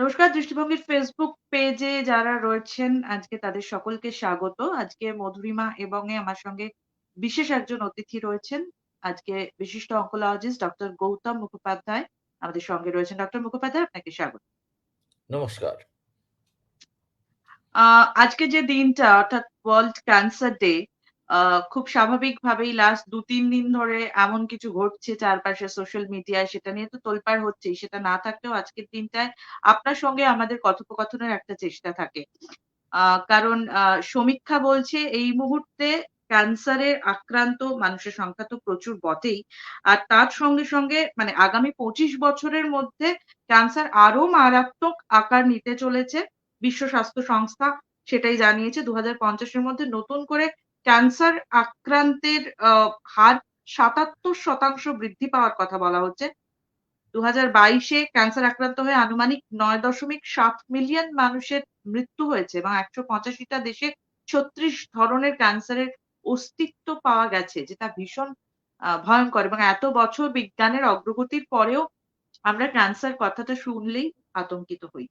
নমস্কার দৃষ্টিভঙ্গির ফেসবুক পেজে যারা রয়েছেন আজকে তাদের সকলকে স্বাগত। আজকে মধুরিমা এবং আমার সঙ্গে বিশেষ একজন অতিথি রয়েছেন। আজকে বিশিষ্ট অঙ্কোলজিস্ট ডক্টর গৌতম মুখোপাধ্যায় আমাদের সঙ্গে রয়েছেন। ডক্টর মুখোপাধ্যায় আপনাকে স্বাগত। নমস্কার। আজকে যে দিনটা অর্থাৎ ওয়ার্ল্ড ক্যান্সার ডে খুব স্বাভাবিকভাবেই লাস্ট ২-৩ দিন ধরে এমন কিছু ঘটছে চারপাশে সোশ্যাল মিডিয়ায় সেটা নিয়ে তো তোলপাড় হচ্ছেই। সেটা না থাকলেও আজকের দিনটায় আপনার সঙ্গে আমাদের কথোপকথনের একটা চেষ্টা থাকে। কারণ সমীক্ষা বলছে এই মুহূর্তে ক্যান্সারে আক্রান্ত মানুষের সংখ্যা তো প্রচুর বটেই। আর তার সঙ্গে, সঙ্গে মানে আগামী ২৫ বছরের মধ্যে ক্যান্সার আরও মারাত্মক আকার নিতে চলেছে। বিশ্ব স্বাস্থ্য সংস্থা সেটাই জানিয়েছে ২০৫০ এর মধ্যে নতুন করে ক্যান্সার আক্রান্তের হার ৭৭% বৃদ্ধি পাওয়ার কথা বলা হচ্ছে। দু হাজার বাইশে ক্যান্সার আক্রান্ত হয়ে আনুমানিক ৯.৭ মিলিয়ন মানুষের মৃত্যু হয়েছে এবং একশো পঁচাশিটা দেশে ৩৬ ধরনের ক্যান্সারের অস্তিত্ব পাওয়া গেছে, যেটা ভীষণ আ ভয়ংকর এবং এত বছর বিজ্ঞানের অগ্রগতির পরেও আমরা ক্যান্সার কথাটা শুনলেই আতঙ্কিত হই।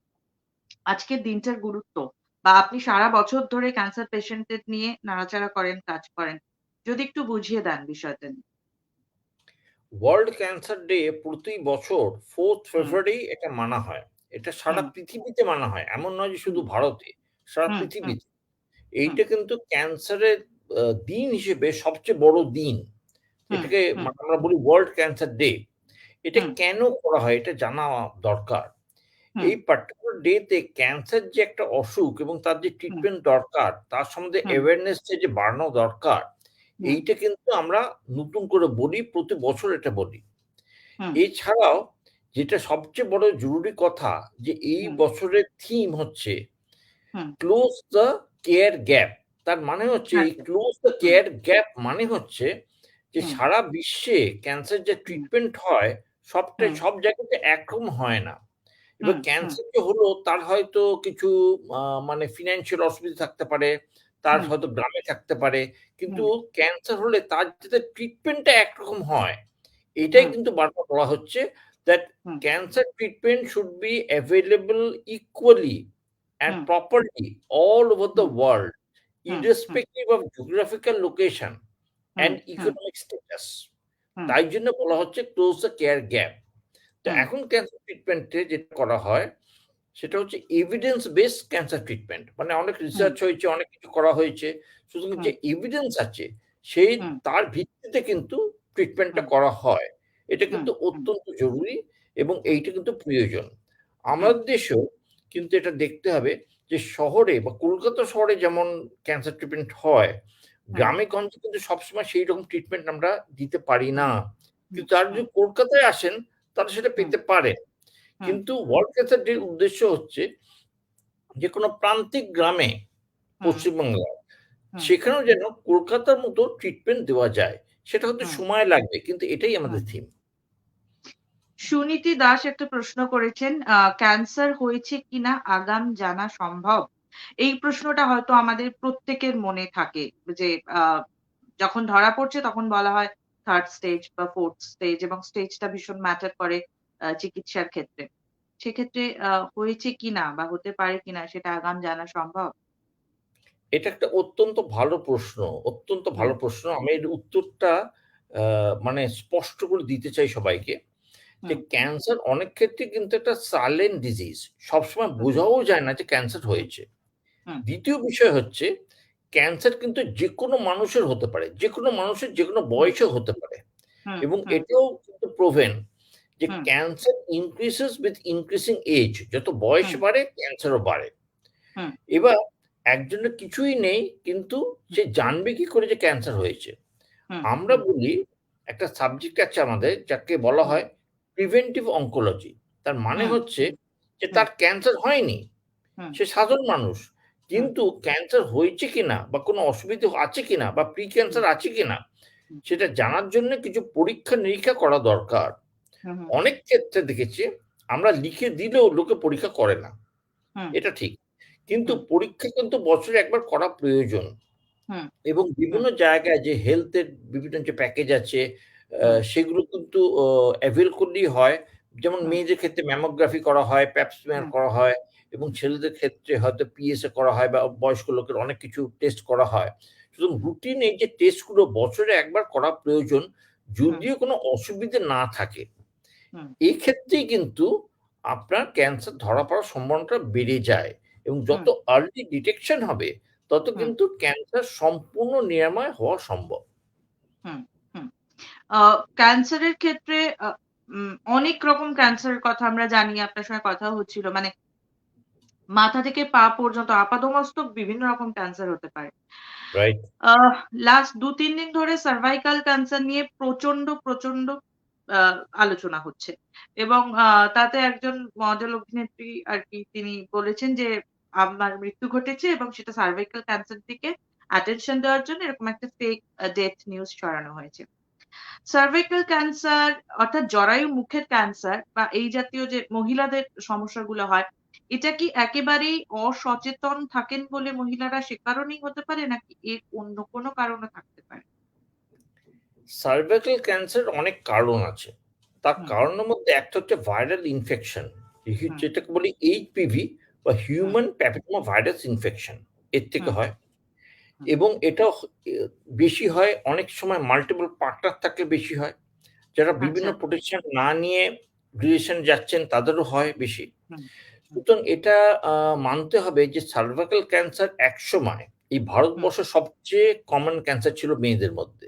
আজকের দিনটার গুরুত্ব বা আপনি সারা বছর ধরে ক্যান্সার পেশেন্টদের নিয়ে নাড়াচাড়া করেন, কাজ করেন। যদি একটু বুঝিয়ে দেন বিষয়টা নিয়ে। ওয়ার্ল্ড ক্যান্সার ডে প্রতি বছর ফোর্থ ফেব্রুয়ারি এটা মানা হয়। এটা সারা পৃথিবীতে মানা হয়। এমন নয় যে শুধু ভারতে, সারা পৃথিবীতে। এইটা কিন্তু ক্যান্সারের দিন হিসেবে সবচেয়ে বড় দিন। এটাকে আমরা বলি ওয়ার্ল্ড ক্যান্সার ডে। এটা কেন করা হয় এটা জানা দরকার। এই পার্টিকুলার ডে তে ক্যান্সার যে একটা অসুখ এবং তার যে ট্রিটমেন্ট দরকার, তার সম্বন্ধে। অ্যাওয়ারনেস যে বাড়ানো দরকার, এইটা কিন্তু আমরা নতুন করে বলি, প্রতি বছর এটা বলি। এছাড়াও যেটা সবচেয়ে বড় জরুরি কথা যে এই বছরের থিম হচ্ছে। Close the care gap. তার মানে হচ্ছে এই ক্লোজ দ্য কেয়ার গ্যাপ মানে হচ্ছে যে সারা বিশ্বে ক্যান্সার যে ট্রিটমেন্ট হয় সবটাই সব জায়গাতে একরকম হয় না। এবার। ক্যান্সার যে হলো তার হয়তো কিছু মানে ফিনান্সিয়াল অসুবিধা থাকতে পারে, তার হয়তো গ্রামে থাকতে পারে। কিন্তু ক্যান্সার হলে তার যাতে ট্রিটমেন্টটা একরকম হয়, এটাই কিন্তু বারবার বলা হচ্ছে that cancer treatment should be be equally and and all over the world the of world, hmm, and economic. Hmm. তাই জন্য বলা হচ্ছে ক্লোজ দ্য কেয়ার গ্যাপ। তো এখন ক্যান্সার ট্রিটমেন্টে যেটা করা হয় সেটা হচ্ছে এভিডেন্স বেসড ক্যান্সার ট্রিটমেন্ট। মানে অনেক রিসার্চ হয়েছে, অনেক কিছু করা হয়েছে। সুতরাং যে এভিডেন্স আছে সেই তার ভিত্তিতে কিন্তু ট্রিটমেন্টটা। করা হয়। এটা কিন্তু অত্যন্ত জরুরি এবং এইটা কিন্তু প্রয়োজন। আমাদের দেশেও কিন্তু এটা দেখতে হবে যে শহরে বা কলকাতা শহরে যেমন ক্যান্সার ট্রিটমেন্ট হয়, গ্রামে গঞ্জে কিন্তু সবসময় সেই রকম ট্রিটমেন্ট আমরা দিতে পারি না। কিন্তু তারা যদি কলকাতায় আসেন তারা সেটা পেতে। হুম। কিন্তু ওয়ার্ল্ড ক্যান্সার ডের উদ্দেশ্য হচ্ছে যে কোনো প্রান্তিক গ্রামে হুম। পশ্চিমবাংলায় সেখানেও যেন কলকাতার মতো ট্রিটমেন্ট দেওয়া যায়। সেটা হয়তো সময় লাগবে কিন্তু এটাই আমাদের থিম। সুনীতি দাস একটা প্রশ্ন করেছেন, ক্যান্সার হয়েছে কিনা আগাম জানা সম্ভব? এই প্রশ্নটা হয়তো আমাদের প্রত্যেকের মনে থাকে যে যখন ধরা পড়ছে তখন বলা হয় 3rd স্টেজ বা ফোর্থ স্টেজ এবং স্টেজটা ভীষণ ম্যাটার করে চিকিৎসার ক্ষেত্রে। সেক্ষেত্রে হয়েছে কিনা বা হতে পারে কিনা সেটা আগাম জানা সম্ভব? এটা একটা অত্যন্ত ভালো প্রশ্ন, অত্যন্ত ভালো প্রশ্ন। আমি এর উত্তরটা মানে স্পষ্ট করে দিতে চাই সবাইকে। যে ক্যান্সার অনেক ক্ষেত্রে কিন্তু একটা সাইলেন্ট ডিজিজ। সবসময় বোঝাও যায় না যে ক্যান্সার হয়েছে। দ্বিতীয় বিষয় হচ্ছে ক্যান্সার কিন্তু যেকোনো মানুষের হতে পারে। যেকোনো মানুষের যেকোনো হুম। বয়সেও হতে পারে। এবং। এটাও কিন্তু প্রুভেন যে cancer increases with increasing age যত বয়স। বাড়ে ক্যান্সারও বাড়ে। এবার একজনের কিছুই নেই কিন্তু সে জানবে কি করে যে ক্যান্সার হয়েছে? আমরা বলি একটা সাবজেক্ট আছে আমাদের যাকে বলা হয় প্রিভেন্টিভ অঙ্কোলজি তার মানে হচ্ছে যে তার ক্যান্সার হয়নি। সে সাধারণ মানুষ। কিন্তু ক্যান্সার হয়েছে কিনা বা কোনো অসুবিধা আছে কিনা বা প্রি ক্যান্সার আছে কিনা সেটা জানার জন্য কিছু পরীক্ষা-নিরীক্ষা করা দরকার। অনেক ক্ষেত্রে দেখেছি আমরা লিখে দিলেও লোকে পরীক্ষা করে না। এটা ঠিক। কিন্তু পরীক্ষা কিন্তু বছরে একবার করা প্রয়োজন। এবং বিভিন্ন জায়গায় যে হেলথের বিভিন্ন যে প্যাকেজ আছে সেগুলো কিন্তু অ অ্যাভেইল করলেই হয়। যেমন মেয়েদের ক্ষেত্রে ম্যামোগ্রাফি করা হয়, প্যাপসমেয়ার করা হয়। এবং ছেলেদের ক্ষেত্রে হয়তো পিএসএ করা হয় বা বয়স্ক লোকের অনেক কিছু টেস্ট করা হয়। সুতরাং রুটিন এই যে টেস্টগুলো বছরে একবার করা প্রয়োজন যদিও কোনো অসুবিধে না থাকে। এই ক্ষেত্রেই কিন্তু আপনার ক্যান্সার ধরা পড়ার সম্ভাবনাটা বেড়ে যায় এবং যত। আর্লি ডিটেকশন হবে তত কিন্তু ক্যান্সার সম্পূর্ণ নিরাময় হওয়া সম্ভব। ক্যান্সারের ক্ষেত্রে অনেক রকম ক্যান্সারের কথা আমরা জানি। আপনার সঙ্গে কথা হচ্ছিল। মানে মাথা থেকে পা পর্যন্ত আপাদমস্তক বিভিন্ন রকম ক্যান্সার হতে পারে। লাস্ট ২-৩ দিন ধরে সার্ভাইকাল ক্যান্সার নিয়ে প্রচণ্ড, প্রচণ্ড আলোচনা হচ্ছে। এবং তাতে একজন মডেল অভিনেত্রী আরকি তিনি বলেছেন যে, আমার মৃত্যু ঘটেছে এবং সেটা সার্ভাইকাল ক্যান্সার থেকে অ্যাটেনশন দেওয়ার জন্য এরকম একটা ফেক ডেথ নিউজ ছড়ানো হয়েছে। সার্ভাইকাল ক্যান্সার অর্থাৎ জরায়ু মুখের ক্যান্সার বা এই জাতীয় যে মহিলাদের সমস্যাগুলো হয়, এটা কি একেবারেই অসচেতন থাকেন বলে মহিলারা সে কারণেই হতে পারে নাকি এর অন্য কোনো কারণও থাকতে পারে? সার্ভাইকাল ক্যান্সার অনেক কারণ আছে। তার কারণের মধ্যে একটা হচ্ছে ভাইরাল ইনফেকশন। যেটাকে বলি এইচপিভি বা হিউম্যান প্যাপিলোমা ভাইরাস ইনফেকশন এর থেকে হয়। এবং এটা বেশি হয় অনেক সময় মাল্টিপল পার্টনার থাকলে বেশি হয়। যারা বিভিন্ন আচ্ছা। প্রোটেকশন না নিয়ে রিলেশন যাচ্ছেন তাদেরও হয় বেশি। সুতরাং এটা মানতে হবে যে সার্ভাইকাল ক্যান্সার একসময় এই ভারতবর্ষের সবচেয়ে কমন ক্যান্সার ছিল মেয়েদের মধ্যে।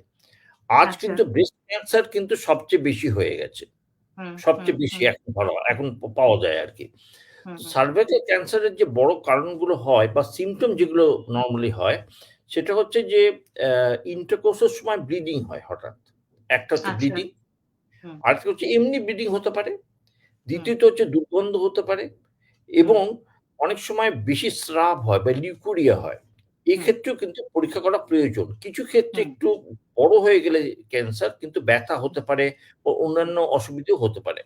আজ আচ্ছা। কিন্তু ব্রেস্ট ক্যান্সার কিন্তু সবচেয়ে বেশি হয়ে গেছে। সবচেয়ে বেশি এখন ধরা এখন পাওয়া যায়। হুম, হুম। সার্ভাইকাল ক্যান্সারের যে বড় কারণগুলো হয় বা সিম্পটম যেগুলো নর্মালি হয় সেটা হচ্ছে যে অ্যা ইন্টারকোর্স সময় ব্লিডিং হয় হঠাৎ। একটা হচ্ছে আচ্ছা। ব্লিডিং, আরেকটা হচ্ছে এমনি ব্লিডিং হতে পারে। দ্বিতীয়ত হচ্ছে দুর্গন্ধ হতে পারে এবং অনেক সময় বেশি স্রাব হয় বা লিউকোরিয়া হয়। হুম। এক্ষেত্রেও কিন্তু পরীক্ষা করা প্রয়োজন। কিছু ক্ষেত্রে একটু বড় হয়ে গেলে ক্যান্সার কিন্তু ব্যথা হতে পারে ও অন্যান্য অসুবিধাও হতে পারে।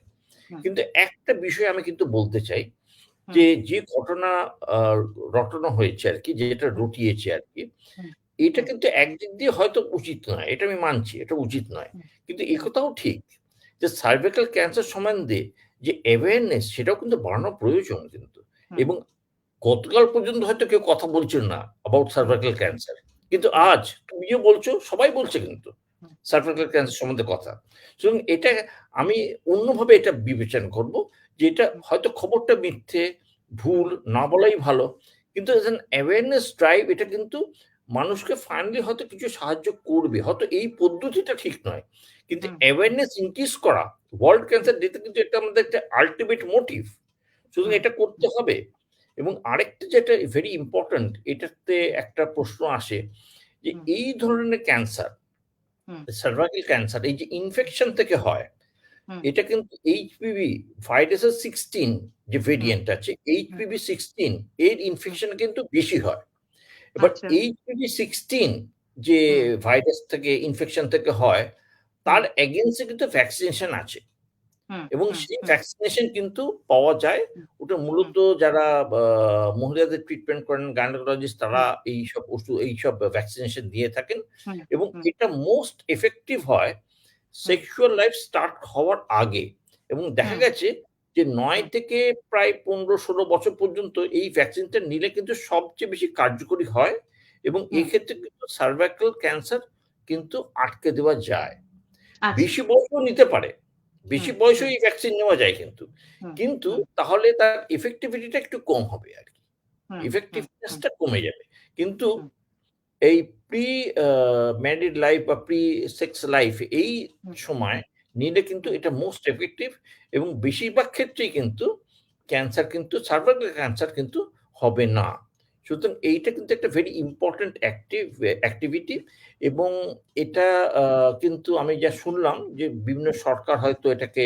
কিন্তু একটা বিষয় আমি কিন্তু বলতে চাই যে, যে ঘটনা রটানো হয়েছে আরকি যেটা হুম। রটিয়েছে আরকি, হুম, এটা কিন্তু একদিক দিয়ে হয়তো উচিত নয়। এটা আমি মানছি। এটা উচিত নয়। কিন্তু। একথাও ঠিক যে সার্ভাইকাল ক্যান্সার সম্বন্ধে যে অ্যাওয়ারনেস সেটাও কিন্তু বাড়ানো প্রয়োজন কিন্তু। এবং গতকাল পর্যন্ত হয়তো কেউ কথা বলছেন না অ্যাবাউট। Cervical cancer. কিন্তু। আজ তুমিও বলছো, সবাই বলছে কিন্তু। সার্ভাইকাল ক্যান্সার সম্বন্ধে কথা। সুতরাং এটা আমি অন্যভাবে এটা বিবেচনা করব যে এটা হয়তো খবরটা মিথ্যে, ভুল না বলাই ভালো। কিন্তু অ্যান অ্যাওয়ারনেস ড্রাইভ এটা কিন্তু মানুষকে ফাইনালি হয়তো কিছু সাহায্য করবে। হয়তো এই পদ্ধতিটা ঠিক নয়। কিন্তু। অ্যাওয়ারনেস ইনক্রিজ করা ওয়ার্ল্ড ক্যান্সার ডে তে কিন্তু এটা আমাদের একটা আল্টিমেট মোটিভ। সুতরাং এটা করতে হবে। এবং আরেকটা যেটা ভেরি ইম্পোর্টেন্ট এটাতে একটা প্রশ্ন আসে যে এই ধরনের ক্যান্সার। সার্ভাইকাল ক্যান্সার এই যে ইনফেকশন থেকে হয়, এটা কিন্তু এইচপিভি ভাইরাসের 16 যে ভেরিয়েন্ট আছে। এইচপিভি 16 এর ইনফেকশন কিন্তু বেশি হয়। আচ্ছা। এইচপিভি 16 যে ভাইরাস থেকে ইনফেকশন থেকে হয়, তার হুম। এগেইনস্ট এ কিন্তু ভ্যাকসিনেশন আছে। এবং সেই ভ্যাকসিনেশন কিন্তু পাওয়া যায়। ওটা মূলত যারা মহিলাদের ট্রিটমেন্ট করেন গাইনোকোলজিস্ট তারা হুম। এইসব ওষুধ এইসব ভ্যাকসিনেশন দিয়ে থাকেন এবং এটা মোস্ট ইফেক্টিভ হয় সেক্সুয়াল লাইফ স্টার্ট হওয়ার আগে। এবং দেখা গেছে যে ৯ হুম। থেকে প্রায় ১৫-১৬ বছর পর্যন্ত এই ভ্যাকসিনটা নিলে কিন্তু সবচেয়ে বেশি কার্যকরী হয় এবং। এক্ষেত্রে কিন্তু সার্ভাইকাল ক্যান্সার কিন্তু আটকে দেওয়া যায়। আচ্ছা। বেশি বয়সেও নিতে পারে। বেশি বয়সেও এই ভ্যাকসিন নেওয়া যায় কিন্তু। কিন্তু তাহলে তার ইফেক্টিভিটিটা একটু কম হবে আর কি হুম, ইফেক্টিভনেস হুম। টা কমে যাবে। কিন্তু এই প্রি ম্যারিড লাইফ বা প্রি সেক্স লাইফ এই সময় নিলে কিন্তু এটা মোস্ট এফেক্টিভ এবং বেশিরভাগ ক্ষেত্রেই কিন্তু ক্যান্সার কিন্তু সার্ভাইকাল ক্যান্সার কিন্তু হবে না। সুতরাং এইটা কিন্তু একটা ভেরি ইম্পোর্টেন্ট অ্যাক্টিভ অ্যাক্টিভিটি এবং এটা কিন্তু আমি যা শুনলাম যে বিভিন্ন সরকার হয়তো এটাকে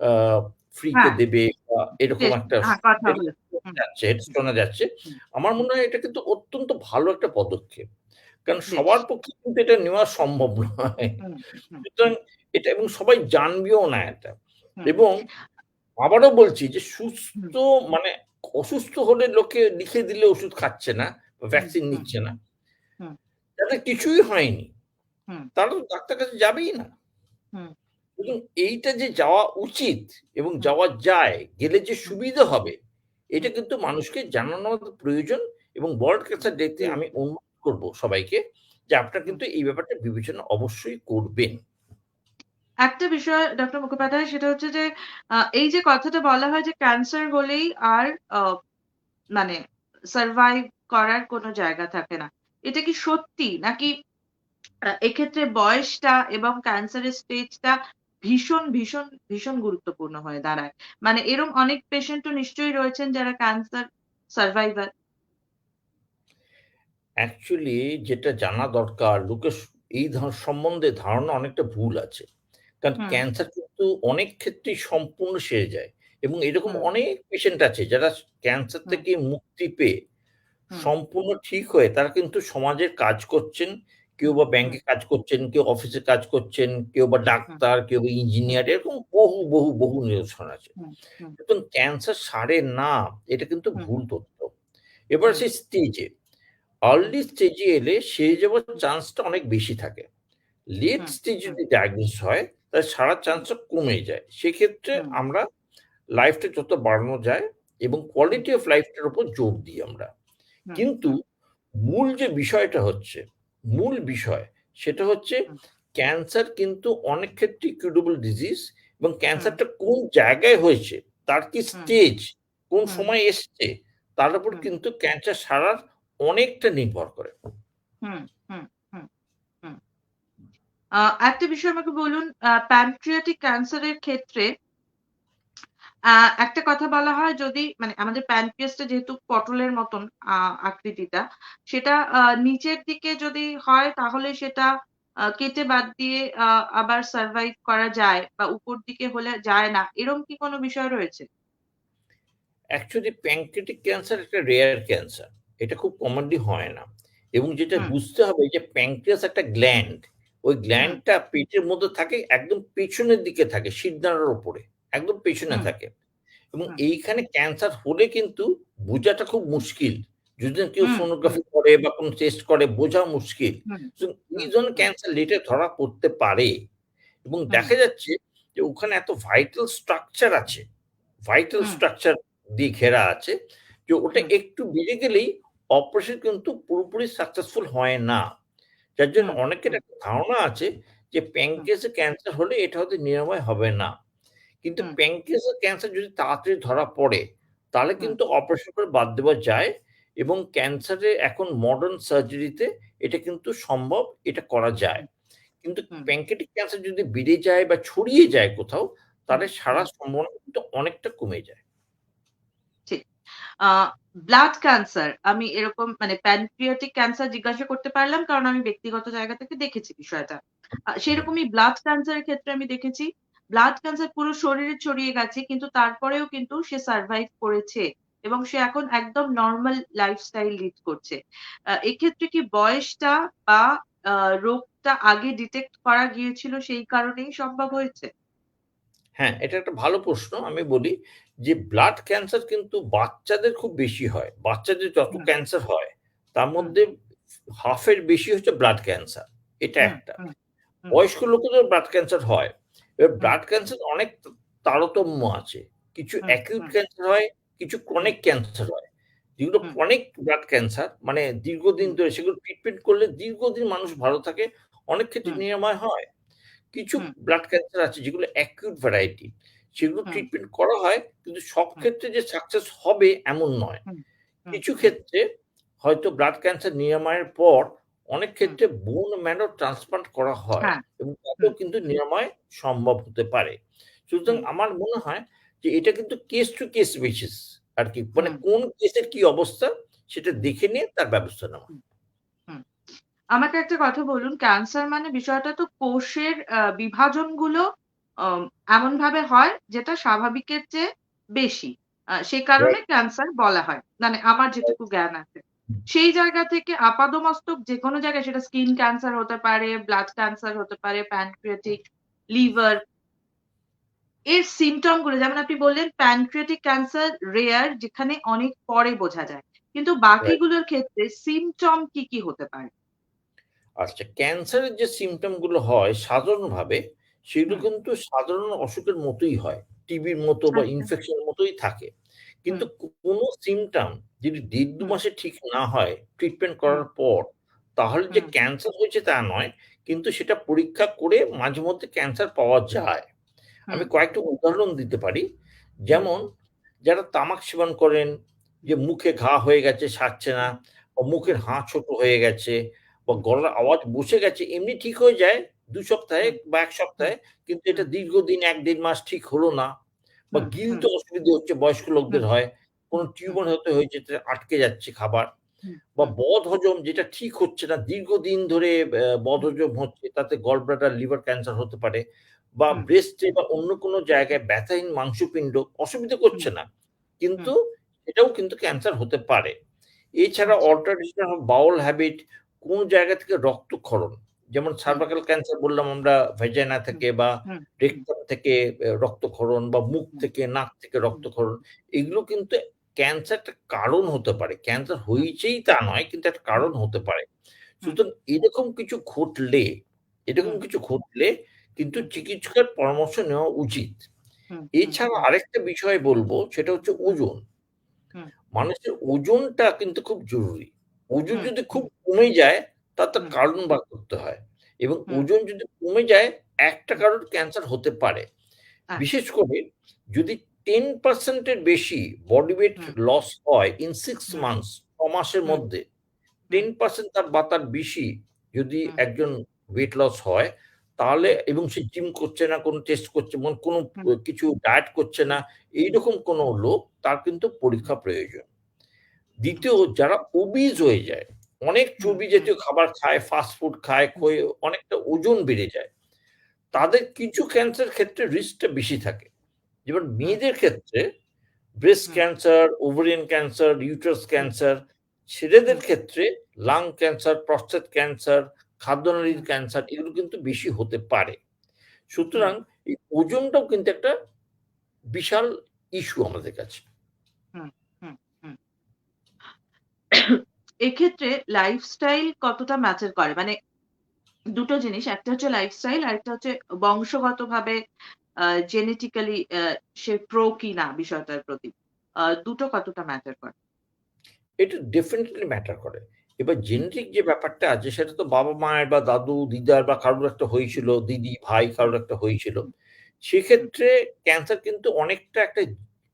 আ ফ্রি হ্যাঁ। দেবে এরকম একটা হ্যাঁ। যাচ্ছে, শোনা যাচ্ছে। আমার মনে হয় এটা কিন্তু অত্যন্ত ভালো একটা পদক্ষেপ। কারণ সবার পক্ষে কিন্তু এটা নেওয়া সম্ভব নয়। সুতরাং এটা এবং সবাই জানবেও না এটা। এবং আবারও বলছি যে সুস্থ মানে অসুস্থ হলে লোকে লিখে দিলে ওষুধ খাচ্ছে না, ভ্যাকসিন নিচ্ছে না। যাদের কিছুই হয়নি, তারা তো ডাক্তার কাছে যাবেই না। এবং এইটা যে যাওয়া উচিত এবং যাওয়া যায়, গেলে যে সুবিধা হবে, এটা কিন্তু মানুষকে জানানোর প্রয়োজন এবং ওয়ার্ল্ড ক্যান্সার ডে তে জি। আমি অনুরোধ করব সবাইকে যে আপনারা কিন্তু এই ব্যাপারটা বিবেচনা অবশ্যই করবেন। একটা বিষয় ডক্টর মুখোপাধ্যায় সেটা হচ্ছে যে এই যে কথাটা বলা হয় যে ক্যান্সার হলেই আর মানে সারভাইভ করার কোনো জায়গা থাকে না। এটা কি সত্যি? নাকি এক্ষেত্রে বয়সটা এবং ক্যান্সারের স্টেজটা ভীষণ, ভীষণ, ভীষণ গুরুত্বপূর্ণ হয়ে দাঁড়ায়। মানে এরম অনেক পেশেন্টও নিশ্চয়ই রয়েছেন যারা ক্যান্সার সারভাইভার। অ্যাকচুয়ালি যেটা জানা দরকার লোকের এই সম্বন্ধে ধারণা অনেকটা ভুল আছে। কারণ ক্যান্সার কিন্তু অনেক ক্ষেত্রেই সম্পূর্ণ সেরে যায় এবং এরকম অনেক পেশেন্ট আছে যারা ক্যান্সার থেকে মুক্তি পেয়ে সম্পূর্ণ ঠিক হয়ে তারা কিন্তু সমাজের কাজ করছেন। কেউ বা ব্যাংকে কাজ করছেন, কেউ অফিসে কাজ করছেন, কেউ বা ডাক্তার, কেউ বা ইঞ্জিনিয়ার এরকম বহু, বহু, বহু নিদর্শন আছে। এবং ক্যান্সার সারে না এটা কিন্তু ভুল তথ্য। এবার সেই স্টেজে। আর্লি স্টেজে এলে সেরে যাওয়ার চান্সটা অনেক বেশি থাকে। লেট স্টেজে যদি ডায়াগনোস হয় তাহলে হুম। চান্সটা কমে যায়। সেক্ষেত্রে আমরা লাইফটা যত বাড়ানো যায় এবং কোয়ালিটি অফ লাইফটার উপর জোর দিই আমরা। কিন্তু মূল যে বিষয়টা হচ্ছে, মূল বিষয় সেটা হচ্ছে ক্যান্সার কিন্তু অনেক ক্ষেত্রে কিউরেবল ডিজিজ এবং ক্যান্সারটা কোন জায়গায় হয়েছে, তার কি স্টেজ, কোন সময় এসছে, তার উপর কিন্তু ক্যান্সার সারার অনেকটা নির্ভর করে। একটা বিষয় আমাকে বলুন আ প্যানক্রিয়াটিক ক্যান্সারের ক্ষেত্রে একটা কথা বলা হয় যদি মানে আমাদের প্যানক্রিয়াসটা যেহেতু পটলের মতন আকৃতিটা, সেটা নিচের দিকে যদি হয় তাহলে সেটা কেটে বাদ দিয়ে আবার সারভাইভ করা যায় বা উপর দিকে হলে যায় না। এরম কি কোনো বিষয় রয়েছে? অ্যাকচুয়ালি প্যানক্রিয়াটিক ক্যান্সার একটা রেয়ার ক্যান্সার। এটা খুব কমনলি হয় না। এবং যেটা বুঝতে হবে যে প্যানক্রিয়াস একটা গ্ল্যান্ড। ওই গ্ল্যান্ডটা পেটের মধ্যে থাকে একদম পেছনের দিকে থাকে শিরদাঁড়ার উপরে। একদম পেছনে থাকে। এবং এইখানে ক্যান্সার হলে কিন্তু বোঝাটা খুব মুশকিল। যদি কেউ। সোনোগ্রাফি করে বা কোনো টেস্ট করে বোঝা মুশকিল। এই হুম। ক্যান্সার লেটে ধরা পড়তে পারে। এবং দেখা যাচ্ছে যে ওখানে এত ভাইটাল স্ট্রাকচার আছে, ভাইটাল স্ট্রাকচার দিয়ে ঘেরা আছে যে ওটা একটু বেড়ে গেলেই অপারেশন কিন্তু পুরোপুরি সাকসেসফুল হয় না। যার জন্য অনেকের একটা ধারণা আছে যে। প্যানক্রিয়াসে ক্যান্সার হলে এটা হয়তো নিরাময় হবে না। কিন্তু। প্যানক্রিয়াসের ক্যান্সার যদি তাড়াতাড়ি ধরা পড়ে, তাহলে কিন্তু অপারেশন করে বাদ দেওয়া যায় এবং ক্যান্সারে এখন মডার্ন সার্জারিতে এটা কিন্তু সম্ভব, এটা করা যায়। কিন্তু হুম। প্যানক্রিয়াটিক ক্যান্সার যদি বেড়ে যায় বা ছড়িয়ে যায় কোথাও, তাহলে হুম। সম্ভাবনা কিন্তু অনেকটা কমে যায়। ঠিক। ব্লাড ক্যান্সার আমি এরকম মানে প্যানক্রিয়াটিক ক্যান্সার জিজ্ঞাসা করতে পারলাম কারণ আমি ব্যক্তিগত জায়গা থেকে দেখেছি বিষয়টা। সেরকমই ব্লাড ক্যান্সারের ক্ষেত্রে আমি দেখেছি, ব্লাড ক্যান্সার পুরো শরীরে ছড়িয়ে গেছে কিন্তু তারপরেও কিন্তু সে সারভাইভ করেছে এবং সে এখন একদম নর্মাল লাইফস্টাইল লিড করছে। এক্ষেত্রে কি বয়সটা বা রোগটা আগে ডিটেক্ট করা গিয়েছিল সেই কারণেই সম্ভব হয়েছে? হ্যাঁ, এটা একটা ভালো প্রশ্ন। আমি বলি যে ব্লাড ক্যান্সার কিন্তু বাচ্চাদের খুব বেশি হয়। বাচ্চাদের যত ক্যান্সার হয়, তার মধ্যে হাফের বেশি হচ্ছে ব্লাড ক্যান্সার। এটা একটা। হুম, হুম। বয়স্ক লোকেদেরও ব্লাড ক্যান্সার হয়। এবার ব্লাড ক্যান্সার অনেক তারতম্য আছে। কিছু অ্যাকিউট ক্যান্সার হয়, কিছু ক্রনিক ক্যান্সার হয়। যেগুলো। ক্রনিক ব্লাড ক্যান্সার মানে দীর্ঘদিন ধরে সেগুলো ট্রিটমেন্ট করলে দীর্ঘদিন মানুষ ভালো থাকে। অনেক ক্ষেত্রে নিরাময় হয়। কিছু ব্লাড ক্যান্সার আছে যেগুলো অ্যাকিউট ভ্যারাইটি। সেগুলো ট্রিটমেন্ট করা হয় কিন্তু সব ক্ষেত্রে যে সাকসেস হবে এমন নয়। কিছু ক্ষেত্রে হয়তো ব্লাড ক্যান্সার নিরাময়ের পর অনেক। ক্ষেত্রে বোন ম্যারো ট্রান্সপ্লান্ট করা হয় হ্যাঁ। এবং তাতেও কিন্তু নিরাময় সম্ভব হতে পারে। সুতরাং আমার মনে হয় যে এটা কিন্তু কেস টু কেস বেসিস আর কি মানে কোন কেসের কি অবস্থা সেটা দেখে নিয়ে তার ব্যবস্থা নেওয়া। আমাকে একটা কথা বলুন, ক্যান্সার মানে বিষয়টা তো কোষের বিভাজনগুলো এমনভাবে হয় যেটা স্বাভাবিকের চেয়ে বেশি। সে কারণে ক্যান্সার বলা হয়। মানে আমার যেটুকু জ্ঞান আছে। সেই জায়গা থেকে আপাদমস্তক যেকোনো জায়গায় সেটা স্কিন ক্যান্সার হতে পারে, ব্লাড ক্যান্সার হতে পারে, প্যানক্রিয়াটিক, লিভার এর সিম্পটমগুলো যেমন আপনি বললেন প্যানক্রিয়াটিক ক্যান্সার রেয়ার যেখানে অনেক পরে বোঝা যায়। কিন্তু বাকিগুলোর ক্ষেত্রে সিম্পটম কি, কি হতে পারে? আচ্ছা ক্যান্সারের যে সিম্পটমগুলো হয় সাধারণভাবে সেগুলো কিন্তু সাধারণ অসুখের মতোই হয়। টিবির মতো বা আচ্ছা। ইনফেকশনের মতোই থাকে। কিন্তু কোনো symptom যদি দেড় দু মাসে ঠিক না হয় ট্রিটমেন্ট করার পর, তাহলে যে ক্যান্সার হয়েছে তা নয়। কিন্তু সেটা পরীক্ষা করে মাঝে মধ্যে ক্যান্সার পাওয়া যায়। আমি। কয়েকটা উদাহরণ দিতে পারি। যেমন যারা তামাক সেবন করেন, যে মুখে ঘা হয়ে গেছে সারছে না, বা মুখের হাঁ ছোট হয়ে গেছে, বা গলার আওয়াজ বসে গেছে এমনি ঠিক হয়ে যায় ২ সপ্তাহে বা এক সপ্তাহে। কিন্তু এটা দীর্ঘদিন এক দেড় মাস ঠিক হলো না। বা। গিলতে অসুবিধা হচ্ছে বয়স্ক লোকদের হয়। কোন। টিউমার হয়তো হয়েছে আটকে যাচ্ছে খাবার। বা হুম। বদহজম যেটা ঠিক হচ্ছে না দীর্ঘদিন ধরে ব্যা হুম। বদহজম হচ্ছে তাতে গলব্লাডার, লিভার ক্যান্সার হতে পারে। বা। ব্রেস্টে বা অন্য কোনো জায়গায় ব্যথাহীন মাংসপিণ্ড অসুবিধা করছে না। কিন্তু এটাও কিন্তু ক্যান্সার হতে পারে। এছাড়া alteration of bowel habit কোন জায়গা থেকে রক্তক্ষরণ। যেমন হুম। সার্ভাইকাল ক্যান্সার বললাম আমরা হুম, থেকে বা হুম। থেকে রক্তক্ষরণ বা মুখ থেকে, নাক থেকে। রক্তক্ষরণ। এগুলো কিন্তু ক্যান্সার একটা কারণ হতে পারে। ক্যান্সার। হয়েছেই তা নয় কিন্তু একটা কারণ হতে পারে। সুতরাং এরকম কিছু ঘটলে এরকম কিছু ঘটলে কিন্তু চিকিৎসকের পরামর্শ নেওয়া উচিত। এছাড়া আরেকটা বিষয় বলব সেটা হচ্ছে ওজন। মানুষের ওজনটা কিন্তু খুব জরুরি। ওজন যদি খুব কমে যায় তার তো হুম। কারণ বার করতে হয়। এবং ওজন যদি কমে যায় একটা কারণ ক্যান্সার হতে পারে। আচ্ছা। বিশেষ করে যদি 10% এর বেশি বডি ওয়েট লস হয় ইন 6 হুম। মান্থস ৬ মাসের মধ্যে হুম। 10% তার বা তার বেশি যদি একজন ওয়েট লস হয়, তাহলে এবং সে জিম করছে না, কোন টেস্ট করছে মানে কোন কিছু ডায়েট করছে না। এইরকম কোন লোক তার কিন্তু পরীক্ষা প্রয়োজন। দ্বিতীয়। যারা ওবিজ হয়ে যায়, অনেক চর্বি জাতীয় খাবার খায়, ফাস্ট ফুড খায়। খয়ে অনেকটা ওজন বেড়ে যায়। তাদের কিছু ক্যান্সার ক্ষেত্রে রিস্কটা বেশি থাকে। যেমন মেয়েদের ক্ষেত্রে breast cancer, ovarian cancer, uterus cancer. ছেলেদের ক্ষেত্রে লাং ক্যান্সার, প্রস্টেট ক্যান্সার, খাদ্যনালীর। ক্যান্সার এগুলো কিন্তু বেশি হতে পারে। সুতরাং এই ওজনটাও কিন্তু একটা বিশাল ইস্যু আমাদের কাছে। এক্ষেত্রে লাইফস্টাইল কতটা ম্যাটার করে? মানে দুটো জিনিস। একটা হচ্ছে লাইফস্টাইল আর একটা হচ্ছে বংশগতভাবে জেনেটিক্যালি সে প্রো কি না বিষয়টার প্রতি। ২ কতটা ম্যাটার করে? এটা ডেফিনিটলি ম্যাটার করে। এবার জেনেটিক যে ব্যাপারটা আছে সেটা তো বাবা-মায়ের বা দাদু, দিদার বা কারোর একটা হয়েছিল, দিদি, ভাই কারোর একটা হয়েছিল। সেক্ষেত্রে ক্যান্সার কিন্তু অনেকটা একটা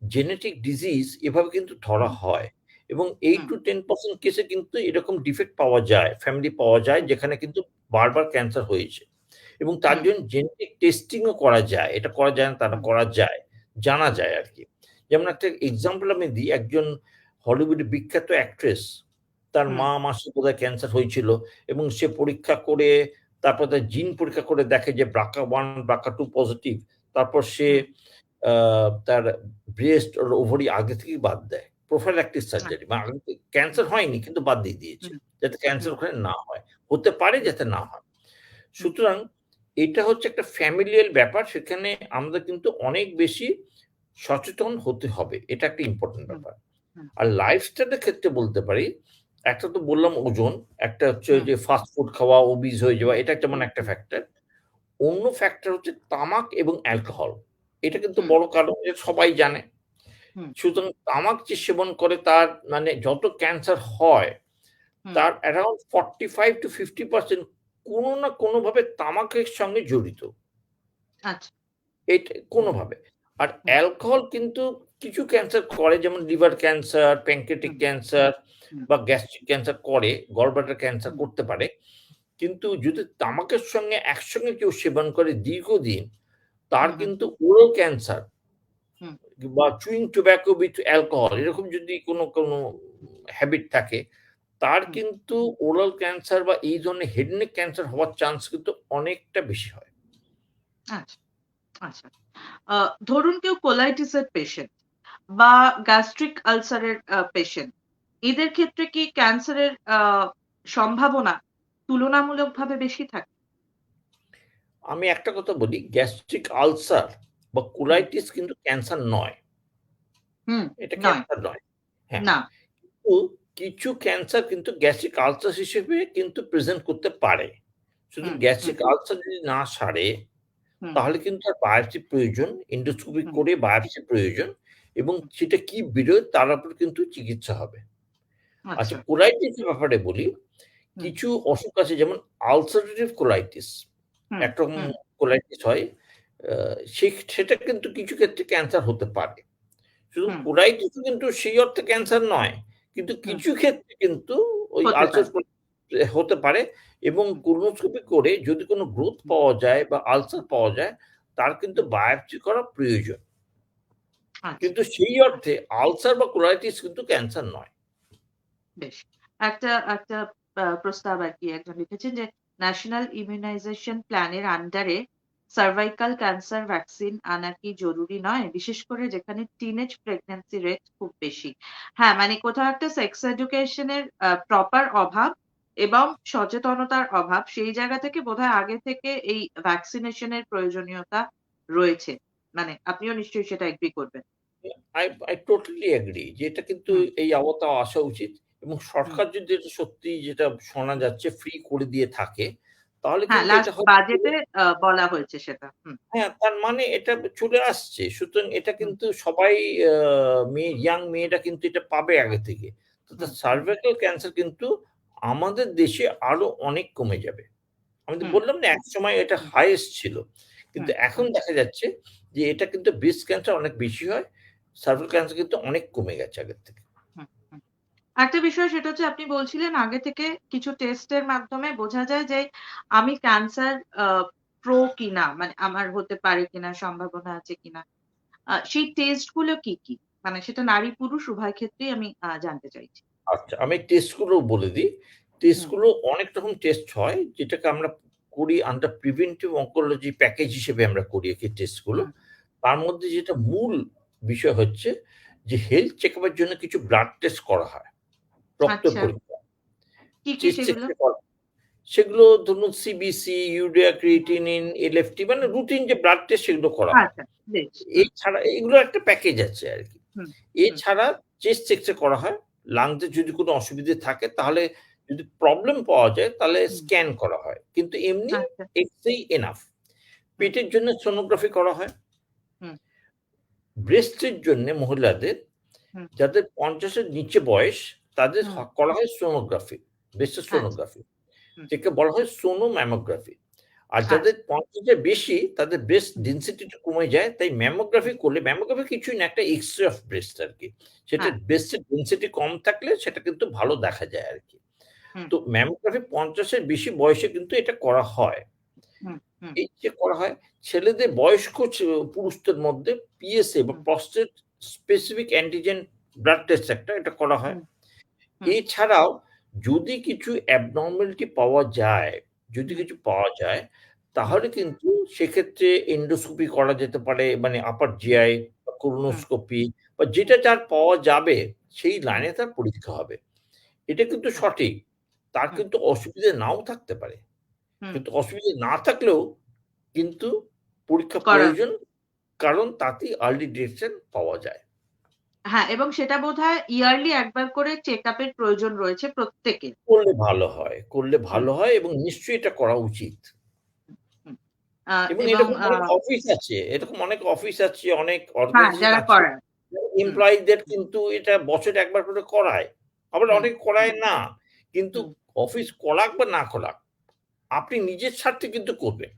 জেনেটিক ডিজিজ এভাবে কিন্তু ধরা হয়। এবং এইট টু টেন পার্সেন্ট কেসে কিন্তু এরকম ডিফেক্ট পাওয়া যায়, ফ্যামিলি পাওয়া যায় যেখানে কিন্তু বারবার ক্যান্সার হয়েছে। এবং তার জন্য জেনেটিক টেস্টিংও করা যায়। এটা করা যায় না তারা করা যায়। জানা যায় আর কি যেমন একটা এক্সাম্পল আমি দিই, একজন হলিউডের বিখ্যাত অ্যাক্ট্রেস, তার মা মাসে বোধহয় ক্যান্সার হয়েছিল এবং সে পরীক্ষা করে তারপর তার জিন পরীক্ষা করে দেখে যে BRCA1, BRCA2 পজিটিভ। তারপর সে তার ব্রেস্ট ওভারি আগে থেকেই বাদ দেয়। Prophylactic surgery. মানে ক্যান্সার হয়নি কিন্তু বাদ দিয়ে দিয়েছে। যাতে ক্যান্সার ওখানে না হয়। হতে পারে যাতে না হয়। সুতরাং এটা হচ্ছে একটা ফ্যামিলিয়াল ব্যাপার। সেখানে আমাদের কিন্তু অনেক বেশি সচেতন হতে হবে। এটা একটা ইম্পোর্টেন্ট। ব্যাপার। আর লাইফস্টাইলের ক্ষেত্রে বলতে পারি, একটা তো বললাম ওজন, একটা হচ্ছে যে ফাস্ট ফুড খাওয়া, ওবিজ হয়ে যাওয়া এটা যেমন একটা ফ্যাক্টর। অন্য ফ্যাক্টর হচ্ছে তামাক এবং অ্যালকোহল। এটা কিন্তু বড় কারণ সবাই জানে। সুতরাং তামাক যে সেবন করে তার মানে যত ক্যান্সার হয়, তার অ্যারাউন্ড 45-50% কোন না কোনভাবে তামাকের সঙ্গে জড়িত। আচ্ছা। এইটা হুম। কোনভাবে। আর অ্যালকোহল কিন্তু কিছু ক্যান্সার করে যেমন লিভার ক্যান্সার, প্যানক্রিয়াটিক হুম। ক্যান্সার বা গ্যাস্ট্রিক ক্যান্সার করে, গলব্লাডার ক্যান্সার করতে পারে। কিন্তু যদি তামাকের সঙ্গে একসঙ্গে কেউ সেবন করে দীর্ঘদিন, তার। কিন্তু ওরাল ক্যান্সার। বা চুইং টোব্যাকো উইথ অ্যালকোহল এরকম যদি কোনো কোনো হ্যাবিট থাকে, তার কিন্তু ওরাল ক্যান্সার বা এই ধরনের হেড নেক ক্যান্সার হওয়ার চান্স কিন্তু অনেকটা বেশি হয়। আচ্ছা, আচ্ছা। ধরুন কেউ কোলাইটিস এর পেশেন্ট বা গ্যাস্ট্রিক আলসার এর পেশেন্ট। এদের ক্ষেত্রে কি ক্যান্সারের সম্ভাবনা তুলনামূলকভাবে বেশি থাকে? আমি একটা কথা বলি, গ্যাস্ট্রিক আলসার বা। কোলাইটিস কিন্তু ক্যান্সার নয়। এটা ক্যান্সার নয়। হ্যাঁ। কিন্তু কিছু ক্যান্সার কিন্তু গ্যাস্ট্রিক আলসার হিসেবে কিন্তু প্রেজেন্ট করতে পারে। শুধু। গ্যাস্ট্রিক আলসার যদি না সারে, তাহলে কিন্তু আর বায়োপসি প্রয়োজন, এন্ডোস্কোপি হুম। করে বায়োপসি প্রয়োজন এবং সেটা কি বেরোয় তার উপর কিন্তু চিকিৎসা হবে। আচ্ছা আচ্ছা। কোলাইটিস ব্যাপারে বলি, কিছু অসুখ আছে যেমন আলসারেটিভ কোলাইটিস। একরকম কোলাইটিস হয়। সেটা কিন্তু কিছু ক্ষেত্রে ক্যান্সার হতে পারে। শুধু হুম। কোলাইটিস কিন্তু সেই অর্থে ক্যান্সার নয়। কিন্তু কিছু ক্ষেত্রে কিন্তু ওই আলসার হতে পারে এবং। কোলোনোস্কোপি করে যদি কোনো গ্রোথ পাওয়া যায় বা আলসার পাওয়া যায় তার কিন্তু। বায়োপসি করা প্রয়োজন। আচ্ছা। কিন্তু সেই অর্থে আলসার বা কোলাইটিস কিন্তু ক্যান্সার নয়। বেশ। একটা একটা প্রস্তাব আরকি একজন লিখেছেন যে, ন্যাশনাল ইমিউনাইজেশন প্ল্যান এর আন্ডারে সার্ভাইকাল ক্যান্সার ভ্যাকসিন আনা কি জরুরি নয়? বিশেষ করে যেখানে টিনেজ প্রেগন্যান্সি রেট খুব বেশি। হ্যাঁ, মানে কোথাও একটা সেক্স এডুকেশন এর আ প্রপার অভাব এবং সচেতনতার অভাব সেই জায়গা থেকে বোধহয় আগে থেকে এই ভ্যাকসিনেশন এর প্রয়োজনীয়তা রয়েছে। মানে আপনিও নিশ্চয়ই সেটা এগ্রি করবেন। I I totally agree যে কিন্তু এই আওতায় আসা উচিত এবং সরকার যদি এটা সত্যি যেটা শোনা যাচ্ছে ফ্রি করে দিয়ে থাকে, তাহলে হ্যাঁ, বাজেটে বলা হয়েছে সেটা। হ্যাঁ, তার মানে এটা চলে আসছে। সুতরাং এটা কিন্তু সবাই মেয়ে ইয়াং মেয়েরা কিন্তু এটা পাবে আগে থেকে। সার্ভাইকাল ক্যান্সার কিন্তু আমাদের দেশে আরও অনেক কমে যাবে। আমি তো বললাম না এক সময় এটা। হাইয়েস্ট ছিল। কিন্তু এখন দেখা যাচ্ছে যে এটা কিন্তু ব্রেস্ট ক্যান্সার অনেক বেশি হয়। সার্ভাইকাল ক্যান্সার কিন্তু অনেক কমে গেছে আগের থেকে। একটা বিষয় সেটা হচ্ছে আপনি বলছিলেন আগে থেকে কিছু টেস্টের মাধ্যমে বোঝা যায় যে আমি ক্যান্সার প্রো কিনা, মানে আমার হতে পারে কিনা, সম্ভাবনা আছে কিনা। সেই টেস্টগুলো কি, কি? মানে সেটা নারী পুরুষ উভয় ক্ষেত্রেই আমি জানতে চাইছি। আচ্ছা, আমি টেস্টগুলো বলে দিই। টেস্ট হুম। গুলো অনেক রকম টেস্ট হয় যেটাকে আমরা করি আন্ডার প্রিভেন্টিভ অঙ্কোলজি প্যাকেজ হিসেবে আমরা করি আরকি টেস্টগুলো। তার মধ্যে যেটা মূল বিষয় হচ্ছে যে হেলথ চেকআপ এর জন্য কিছু ব্লাড টেস্ট করা হয়। রক্ত আচ্ছা। পরীক্ষা। কি, কি চেস্ট সেগুলো? ধরুন সিবিসি, ইউরিয়া ক্রিয়েটিনিন, এলএফটি মানে রুটিন যে ব্লাড টেস্ট সেগুলো করা। আচ্ছা। এছাড়া এগুলোর একটা প্যাকেজ আছে। হুম, হুম। এছাড়া চেস্ট এক্স-রে করা হয়। লাংস যদি কোনো অসুবিধে থাকে তাহলে যদি প্রবলেম পাওয়া যায় তাহলে স্ক্যান করা হয়। কিন্তু এমনি আচ্ছা। এক্স-রেই এনাফ। পেটের জন্য সোনোগ্রাফি করা হয়। হুম। ব্রেস্ট এর জন্যে মহিলাদের যাদের পঞ্চাশের নিচে বয়স তাদের করা হয় সোনোগ্রাফি, ব্রেস্টের আচ্ছা। সোনোগ্রাফি। যাকে বলা হয় সোনো ম্যামোগ্রাফি। আর আচ্ছা। যাদের ৫০ এর বেশি তাদের ব্রেস্ট হুম। ডেনসিটি টা কমে যায়। তাই ম্যামোগ্রাফি করলে ম্যামোগ্রাফি কিছুই না একটা এক্স-রে অফ ব্রেস্ট আর কি সেটা হ্যাঁ। ব্রেস্টের ডেনসিটি কম থাকলে সেটা কিন্তু ভালো দেখা যায় আর কি তো ম্যামোগ্রাফি পঞ্চাশের বেশি বয়সে কিন্তু এটা করা হয়। এই যে করা হয় ছেলেদের বয়স্ক পুরুষদের মধ্যে পিএসএ বা। Prostate specific antigen blood test একটা এটা করা হয়। এছাড়াও যদি কিছু অ্যাবনরমালিটি পাওয়া যায়, যদি কিছু পাওয়া যায় তাহলে কিন্তু সেক্ষেত্রে এন্ডোস্কোপি করা যেতে পারে মানে আপার জিআই বা। বা যেটা যার পাওয়া যাবে সেই লাইনে তার পরীক্ষা হবে। এটা কিন্তু সঠিক। তার কিন্তু অসুবিধা নাও থাকতে পারে। কিন্তু অসুবিধা না থাকলেও কিন্তু পরীক্ষা প্রয়োজন। কারণ তাতেই আর্লি ডিটেকশন পাওয়া যায়। হ্যাঁ, এবং সেটা বোধহয় ইয়ারলি একবার করে চেক আপের প্রয়োজন রয়েছে প্রত্যেকের। করলে ভালো হয়, করলে ভালো হয় এবং নিশ্চয়ই এটা করা উচিত। এবং এরকম অনেক অফিস আছে। এরকম অনেক অফিস আছে, অনেক হ্যাঁ। এমপ্লয়িদের কিন্তু এটা বছরে একবার করে করায়। আবার অনেক করায় না। কিন্তু অফিস করাক বা না করাক, আপনি নিজের স্বার্থে কিন্তু করবেন।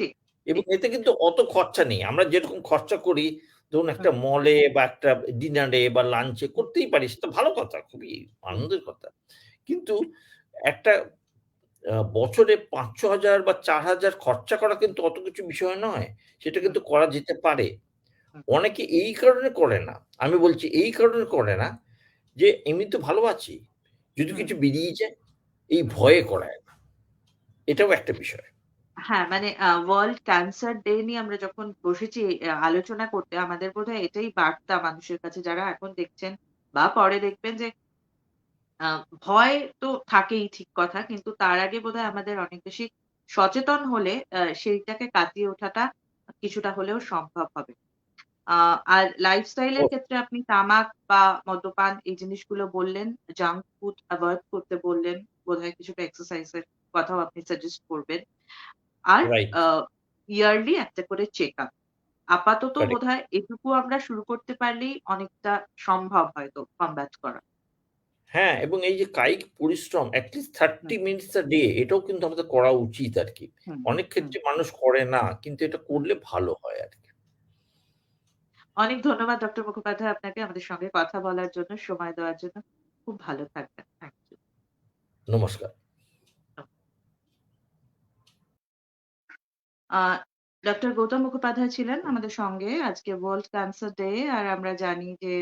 ঠিক, এবং এতে কিন্তু অত খরচা নেই। আমরা যেরকম খরচা করি ধরুন একটা মলে বা একটা ডিনারে বা লাঞ্চে করতেই পারিস তো ভালো কথা, খুবই আনন্দের কথা। কিন্তু একটা বছরে ৫-৬ হাজার বা চার হাজার খরচা করা কিন্তু অত কিছু বিষয় নয়। সেটা কিন্তু করা যেতে পারে। অনেকে এই কারণে করে না। আমি বলছি এই কারণে করে না যে এমনি তো ভালো আছি। যদি কিছু বেরিয়ে যায় এই ভয়ে করায় না। এটাও একটা বিষয়। হ্যাঁ, মানে ওয়ার্ল্ড ক্যান্সার ডে নিয়ে আমরা যখন বসেছি আ আলোচনা করতে আমাদের বোধহয় এটাই বার্তা মানুষের কাছে যারা এখন দেখছেন বা পরে দেখবেন যে আ ভয় তো থাকেই ঠিক কথা। কিন্তু তার আগে বোধহয় আমাদের অনেক বেশি সচেতন হলে আ সেইটাকে কাটিয়ে ওঠাটা কিছুটা হলেও সম্ভব হবে। আ আর লাইফস্টাইল এর ক্ষেত্রে আপনি তামাক বা মদ্যপান এই জিনিসগুলো বললেন, জাঙ্ক ফুড এভয়েড করতে বললেন। বোধহয় কিছুটা এক্সারসাইজ এর কথাও আপনি সাজেস্ট করবেন। আর ইয়ারলি একটা করে চেকআপ। আপাতত বোধ হয় এটুকু আমরা শুরু করতে পারলেই অনেকটা সম্ভব হয়তো কমব্যাট করা। হ্যাঁ, এবং এই যে কায়িক পরিশ্রম 30 হুম। মিনিটস ডে এটাও কিন্তু আমাদের করা উচিত আর কি অনেক। ক্ষেত্রে মানুষ করে না। কিন্তু এটা করলে ভালো হয় আর কি অনেক ধন্যবাদ ডক্টর মুখোপাধ্যায় আপনাকে আমাদের সঙ্গে কথা বলার জন্য, সময় দেওয়ার জন্য। খুব ভালো থাকবেন। Thank you. নমস্কার। ডক্টর গৌতম মুখোপাধ্যায় ছিলেন আমাদের সঙ্গে। আজকে ওয়ার্ল্ড ক্যান্সার ডে আর আমরা জানি যে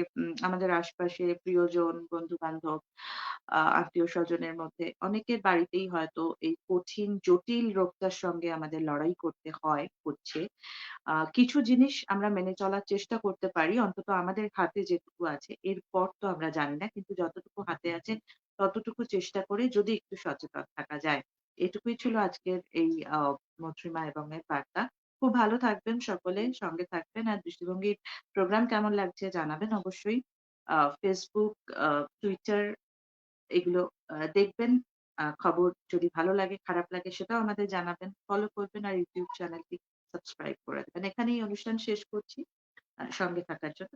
আমাদের আশপাশে প্রিয়জন, বন্ধু-বান্ধব, আত্মীয় স্বজনের মধ্যে অনেকের বাড়িতেই হয়তো এই কঠিন জটিল রোগটার সঙ্গে আমাদের লড়াই করতে হয়। আ কিছু জিনিস আমরা মেনে চলার চেষ্টা করতে পারি। অন্তত আমাদের হাতে যেটুকু আছে। এরপর তো আমরা জানি না। কিন্তু যতটুকু হাতে আছে ততটুকু চেষ্টা করে যদি একটু সচেতন থাকা যায়। এটুকুই ছিল আজকের এই আ মধুরিমা এবং এর বার্তা। খুব ভালো থাকবেন সকলে, সঙ্গে থাকবেন। আর দৃষ্টিভঙ্গির প্রোগ্রাম কেমন লাগছে জানাবেন অবশ্যই। আ Twitter এগুলো দেখবেন। খবর যদি ভালো লাগে, খারাপ লাগে সেটাও আমাদের জানাবেন। ফলো করবেন আর ইউটিউব চ্যানেলটি সাবস্ক্রাইব করে দেবেন। এখানেই অনুষ্ঠান শেষ করছি। সঙ্গে থাকার জন্য।